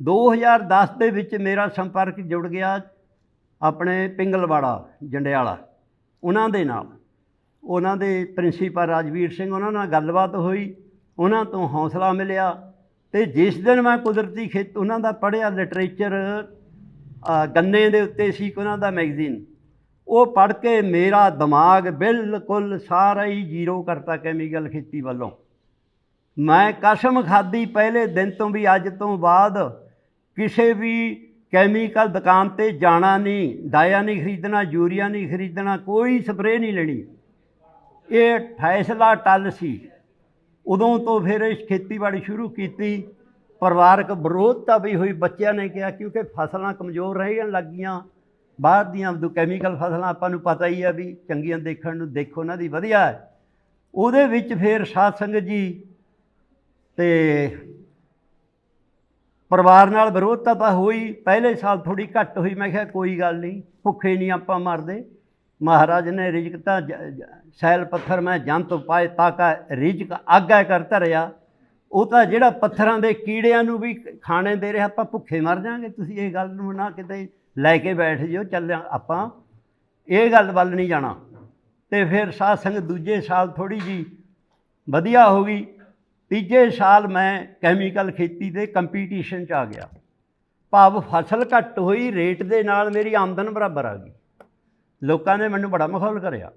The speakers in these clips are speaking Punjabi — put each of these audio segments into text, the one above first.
2010 ਦੇ ਵਿੱਚ ਮੇਰਾ ਸੰਪਰਕ ਜੁੜ ਗਿਆ ਆਪਣੇ ਪਿੰਗਲਵਾੜਾ, ਜੰਡਿਆਲਾ। ਉਹਨਾਂ ਦੇ ਨਾਲ। ਉਹਨਾਂ ਦੇ ਪ੍ਰਿੰਸੀਪਲ ਰਾਜਵੀਰ ਸਿੰਘ ਉਹਨਾਂ ਨਾਲ ਗੱਲਬਾਤ ਹੋਈ। ਉਹਨਾਂ ਤੋਂ ਹੌਸਲਾ ਮਿਲਿਆ ਤੇ ਜਿਸ ਦਿਨ ਮੈਂ ਕੁਦਰਤੀ ਖੇਤ ਉਹਨਾਂ ਦਾ ਪੜ੍ਹਿਆ ਲਿਟਰੇਚਰ ਗੰਨੇ ਦੇ ਉੱਤੇ ਸੀ ਉਹਨਾਂ ਦਾ ਮੈਗਜ਼ੀਨ, ਉਹ ਪੜ੍ਹ ਕੇ ਮੇਰਾ ਦਿਮਾਗ ਬਿਲਕੁਲ ਸਾਰਾ ਹੀ ਜ਼ੀਰੋ ਕਰਤਾ ਕੈਮੀਕਲ ਖੇਤੀ ਵੱਲੋਂ। ਮੈਂ ਕਸਮ ਖਾਦੀ ਪਹਿਲੇ ਦਿਨ ਤੋਂ ਵੀ ਅੱਜ ਤੋਂ ਬਾਅਦ ਕਿਸੇ ਵੀ ਕੈਮੀਕਲ ਦੁਕਾਨ ਤੇ ਜਾਣਾ ਨਹੀਂ ਡਾਇਆ ਨਹੀਂ ਖਰੀਦਣਾ, ਯੂਰੀਆ ਨਹੀਂ ਖਰੀਦਣਾ, ਕੋਈ ਸਪਰੇਅ ਨਹੀਂ ਲੈਣੀ। ਇਹ ਫੈਸਲਾ ਟੱਲ ਸੀ। ਉਦੋਂ ਤੋਂ ਫਿਰ ਇਸ ਖੇਤੀਬਾੜੀ ਸ਼ੁਰੂ ਕੀਤੀ। ਪਰਿਵਾਰਕ ਵਿਰੋਧਤਾ ਵੀ ਹੋਈ, ਬੱਚਿਆਂ ਨੇ ਕਿਹਾ, ਕਿਉਂਕਿ ਫਸਲਾਂ ਕਮਜ਼ੋਰ ਰਹਿਣ ਲੱਗੀਆਂ। ਬਾਹਰ ਦੀਆਂ ਦੋ ਕੈਮੀਕਲ ਫਸਲਾਂ, ਆਪਾਂ ਨੂੰ ਪਤਾ ਹੀ ਆ ਵੀ ਚੰਗੀਆਂ ਦੇਖਣ ਨੂੰ ਦੇਖੋ, ਉਹਨਾਂ ਦੀ ਵਧੀਆ ਹੈ। ਉਹਦੇ ਵਿੱਚ ਫਿਰ ਸਾਧ ਸੰਗਤ ਜੀ ਤੇ ਪਰਿਵਾਰ ਨਾਲ ਵਿਰੋਧਤਾ ਤਾਂ ਹੋਈ, ਪਹਿਲੇ ਸਾਲ ਥੋੜੀ ਘੱਟ ਹੋਈ, ਮੈਂ ਕਿਹਾ ਕੋਈ ਗੱਲ ਨਹੀਂ, ਭੁੱਖੇ ਨਹੀਂ ਆਪਾਂ ਮਰਦੇ। ਮਹਾਰਾਜ ਨੇ ਰਿਜਕ ਤਾਂ ਜ- ਸੈਲ ਪੱਥਰ ਮੈਂ ਜੰਤ ਪਾਏ ਤਾਕਾ ਰਿਜਕ ਆਗਾ ਕਰ ਧਰਿਆ। ਉਹ ਤਾਂ ਜਿਹੜਾ ਪੱਥਰਾਂ ਦੇ ਕੀੜਿਆਂ ਨੂੰ ਵੀ ਖਾਣੇ ਦੇ ਰਿਹਾ, ਆਪਾਂ ਭੁੱਖੇ ਮਰ ਜਾਾਂਗੇ, ਤੁਸੀਂ ਇਹ ਗੱਲ ਨੂੰ ਨਾ ਕਿਤੇ ਲੈ ਕੇ ਬੈਠ ਜਿਓ, ਚੱਲਿਆ ਆਪਾਂ। ਇਹ ਗੱਲ ਵੱਲ ਨਹੀਂ ਜਾਣਾ। ਤੇ ਫਿਰ ਸਾਧ ਸੰਗਤ ਦੂਜੇ ਸਾਲ ਥੋੜੀ ਜੀ ਵਧੀਆ ਹੋ ਗਈ। ਤੀਜੇ ਸਾਲ ਮੈਂ ਕੈਮੀਕਲ ਖੇਤੀ ਦੇ ਕੰਪੀਟੀਸ਼ਨ 'ਚ ਆ ਗਿਆ। ਭਾਵ ਫਸਲ ਘੱਟ ਹੋਈ ਰੇਟ ਦੇ ਨਾਲ ਮੇਰੀ ਆਮਦਨ ਬਰਾਬਰ ਆ ਗਈ। ਲੋਕਾਂ ਨੇ ਮੈਨੂੰ ਬੜਾ ਮਖੌਲ ਕਰਿਆ।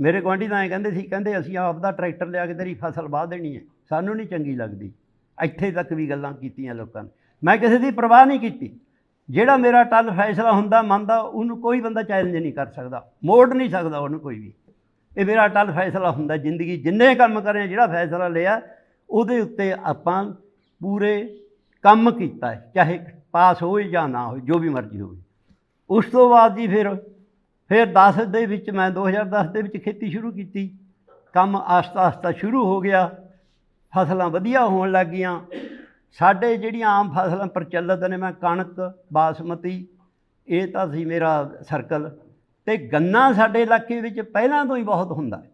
ਮੇਰੇ ਗੁਆਂਢੀ ਤਾਂ ਐਂ ਕਹਿੰਦੇ ਸੀ, ਕਹਿੰਦੇ ਅਸੀਂ ਆਪ ਦਾ ਟਰੈਕਟਰ ਲਿਆ ਕੇ ਤੇਰੀ ਫਸਲ ਵਾਹ ਦੇਣੀ ਹੈ। ਸਾਨੂੰ ਨਹੀਂ ਚੰਗੀ ਲੱਗਦੀ। ਇੱਥੇ ਤੱਕ ਵੀ ਗੱਲਾਂ ਕੀਤੀਆਂ ਲੋਕਾਂ ਨੇ। ਮੈਂ ਕਿਸੇ ਦੀ ਪਰਵਾਹ ਨਹੀਂ ਕੀਤੀ। ਜਿਹੜਾ ਮੇਰਾ ਟੱਲ ਫੈਸਲਾ ਹੁੰਦਾ, ਮੰਨਦਾ, ਉਹਨੂੰ ਕੋਈ ਬੰਦਾ ਚੈਲੰਜ ਨਹੀਂ ਕਰ ਸਕਦਾ। ਮੋੜ ਨਹੀਂ ਸਕਦਾ ਉਹਨੂੰ ਕੋਈ ਵੀ। ਇਹ ਮੇਰਾ ਟੱਲ ਫੈਸਲਾ ਹੁੰਦਾ, ਜ਼ਿੰਦਗੀ ਜਿੰਨੇ ਕੰਮ ਕਰੇ ਜਿਹੜਾ ਫੈਸਲਾ ਲਿਆ ਉਹਦੇ ਉੱਤੇ ਆਪਾਂ ਪੂਰੇ ਕੰਮ ਕੀਤਾ ਹੈ, ਚਾਹੇ ਪਾਸ ਹੋਏ ਜਾਂ ਨਾ ਹੋਏ, ਜੋ ਵੀ ਮਰਜ਼ੀ ਹੋਵੇ। ਉਸ ਤੋਂ ਬਾਅਦ ਜੀ ਫਿਰ ਫਿਰ 10 ਦੇ ਵਿੱਚ ਮੈਂ 2010 ਦੇ ਵਿੱਚ ਖੇਤੀ ਸ਼ੁਰੂ ਕੀਤੀ। ਕੰਮ ਆਸਤਾ ਆਸਤਾ ਸ਼ੁਰੂ ਹੋ ਗਿਆ। ਫਸਲਾਂ ਵਧੀਆ ਹੋਣ ਲੱਗ ਗਈਆਂ। ਸਾਡੇ ਜਿਹੜੀਆਂ ਆਮ ਫਸਲਾਂ ਪ੍ਰਚਲਿਤ ਨੇ, ਮੈਂ ਕਣਕ, ਬਾਸਮਤੀ, ਇਹ ਤਾਂ ਸੀ ਮੇਰਾ ਸਰਕਲ। ਤੇ ਗੰਨਾ ਸਾਡੇ ਇਲਾਕੇ ਵਿੱਚ ਪਹਿਲਾਂ ਤੋਂ ਹੀ ਬਹੁਤ ਹੁੰਦਾ ਹੈ।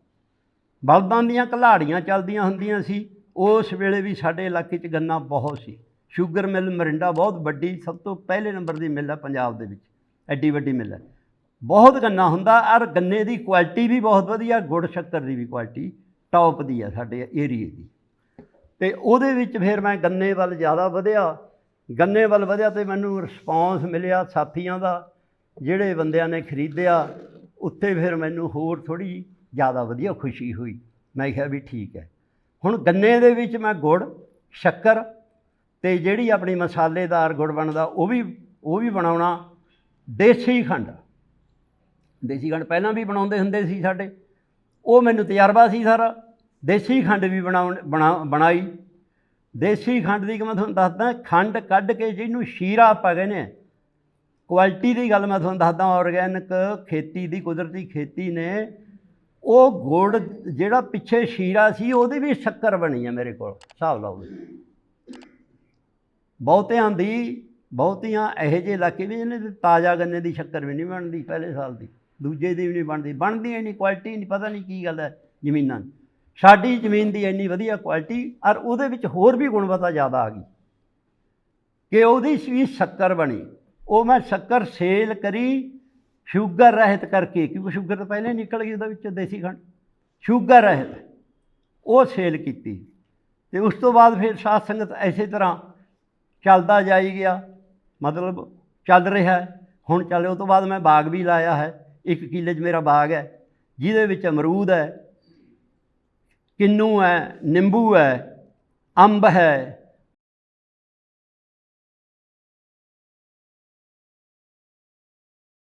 ਬਲਦਾਂ ਦੀਆਂ ਘਲਾੜੀਆਂ ਚੱਲਦੀਆਂ ਹੁੰਦੀਆਂ ਸੀ। ਉਸ ਵੇਲੇ ਵੀ ਸਾਡੇ ਇਲਾਕੇ 'ਚ ਗੰਨਾ ਬਹੁਤ ਸੀ। ਸ਼ੂਗਰ ਮਿਲ, ਮਰਿੰਡਾ ਬਹੁਤ ਵੱਡੀ, ਸਭ ਤੋਂ ਪਹਿਲੇ ਨੰਬਰ ਦੀ ਮਿਲ ਹੈ ਪੰਜਾਬ ਦੇ ਵਿੱਚ। ਐਡੀ ਵੱਡੀ ਮਿਲ ਹੈ। ਬਹੁਤ ਗੰਨਾ ਹੁੰਦਾ, ਔਰ ਗੰਨੇ ਦੀ ਕੁਆਲਿਟੀ ਵੀ ਬਹੁਤ ਵਧੀਆ, ਗੁੜ ਸ਼ੱਕਰ ਦੀ ਵੀ ਕੁਆਲਿਟੀ ਟੌਪ ਦੀ ਹੈ ਸਾਡੇ ਏਰੀਏ ਦੀ। ਤੇ ਉਹਦੇ ਵਿੱਚ ਫਿਰ ਮੈਂ ਗੰਨੇ ਵੱਲ ਜ਼ਿਆਦਾ ਵਧਿਆ। ਗੰਨੇ ਵੱਲ ਵਧਿਆ ਤੇ ਮੈਨੂੰ ਰਿਸਪੌਂਸ ਮਿਲਿਆ ਸਾਥੀਆਂ ਦਾ, ਜਿਹੜੇ ਬੰਦਿਆਂ ਨੇ ਖਰੀਦਿਆ, ਉੱਥੇ ਫਿਰ ਮੈਨੂੰ ਹੋਰ ਥੋੜੀ ਜ਼ਿਆਦਾ ਵਧੀਆ ਖੁਸ਼ੀ ਹੋਈ। ਮੈਂ ਕਿਹਾ ਵੀ ਠੀਕ ਹੈ। ਹੁਣ ਗੰਨੇ ਦੇ ਵਿੱਚ ਮੈਂ ਗੁੜ, ਸ਼ੱਕਰ ਤੇ ਜਿਹੜੀ ਆਪਣੀ ਮਸਾਲੇਦਾਰ ਗੁੜ ਬਣਦਾ ਉਹ ਵੀ ਉਹ ਵੀ ਬਣਾਉਣਾ, ਦੇਸੀ ਖੰਡ। ਦੇਸੀ ਖੰਡ ਪਹਿਲਾਂ ਵੀ ਬਣਾਉਂਦੇ ਹੁੰਦੇ ਸੀ ਸਾਡੇ। ਉਹ ਮੈਨੂੰ ਤਜਰਬਾ ਸੀ ਸਾਰਾ। ਦੇਸੀ ਖੰਡ ਵੀ ਬਣਾਉਣ, ਬਣਾ, ਬਣਾਈ। ਦੇਸੀ ਖੰਡ ਦੀ ਕਿ ਮੈਂ ਤੁਹਾਨੂੰ ਦੱਸਦਾ, ਖੰਡ ਕੱਢ ਕੇ ਜਿਹਨੂੰ ਸ਼ੀਰਾ ਆਪਾਂ ਕਹਿੰਦੇ ਹਾਂ ਕੁਆਲਿਟੀ ਦੀ ਗੱਲ ਮੈਂ ਤੁਹਾਨੂੰ ਦੱਸਦਾ ਆਰਗੈਨਿਕ ਖੇਤੀ ਦੀ, ਕੁਦਰਤੀ ਖੇਤੀ ਨੇ ਉਹ ਗੁੜ ਜਿਹੜਾ ਪਿੱਛੇ ਸ਼ੀਰਾ ਸੀ, ਉਹਦੀ ਵੀ ਸ਼ੱਕਰ ਬਣੀ ਹੈ ਮੇਰੇ ਕੋਲ, ਹਿਸਾਬ ਲਾਓ ਬਹੁਤਿਆਂ ਦੀ, ਬਹੁਤੀਆਂ ਇਹੋ ਜਿਹੇ ਇਲਾਕੇ ਵੀ ਜਿਹਨੇ ਤਾਜ਼ਾ ਗੰਨੇ ਦੀ ਸ਼ੱਕਰ ਵੀ ਨਹੀਂ ਬਣਦੀ ਪਹਿਲੇ ਸਾਲ ਦੀ, ਦੂਜੇ ਦੀ ਵੀ ਨਹੀਂ ਬਣਦੀ ਬਣਦੀ ਹੀ ਕੁਆਲਿਟੀ ਨਹੀਂ, ਪਤਾ ਨਹੀਂ ਕੀ ਗੱਲ ਹੈ ਜ਼ਮੀਨਾਂ ਦੀ। ਸਾਡੀ ਜ਼ਮੀਨ ਦੀ ਇੰਨੀ ਵਧੀਆ ਕੁਆਲਿਟੀ ਔਰ ਉਹਦੇ ਵਿੱਚ ਹੋਰ ਵੀ ਗੁਣਵੱਤਾ ਜ਼ਿਆਦਾ ਆ ਗਈ। ਕਿ ਉਹਦੀ ਵੀ ਸ਼ੱਕਰ ਬਣੀ। ਉਹ ਮੈਂ ਸ਼ੱਕਰ ਸੇਲ ਕਰੀ ਸ਼ੂਗਰ ਰਹਿਤ ਕਰਕੇ, ਕਿਉਂਕਿ ਸ਼ੂਗਰ ਤਾਂ ਪਹਿਲਾਂ ਹੀ ਨਿਕਲ ਗਈ ਉਹਦੇ ਵਿੱਚ, ਦੇਸੀ ਖੰਡ। ਸ਼ੂਗਰ ਰਹਿਤ, ਉਹ ਸੇਲ ਕੀਤੀ। ਤੇ ਉਸ ਤੋਂ ਬਾਅਦ ਫਿਰ ਸਾਧ ਸੰਗਤ ਐਸੇ ਤਰ੍ਹਾਂ ਚੱਲਦਾ ਜਾਈ ਗਿਆ। ਮਤਲਬ ਚੱਲ ਰਿਹਾ ਹੁਣ ਚੱਲ, ਉਹ ਤੋਂ ਬਾਅਦ ਮੈਂ ਬਾਗ ਵੀ ਲਾਇਆ ਹੈ। ਇੱਕ ਕਿੱਲੇ 'ਚ ਮੇਰਾ ਬਾਗ ਹੈ, ਜਿਹਦੇ ਵਿੱਚ ਅਮਰੂਦ ਹੈ, ਕਿੰਨੂ ਹੈ, ਨਿੰਬੂ ਹੈ, ਅੰਬ ਹੈ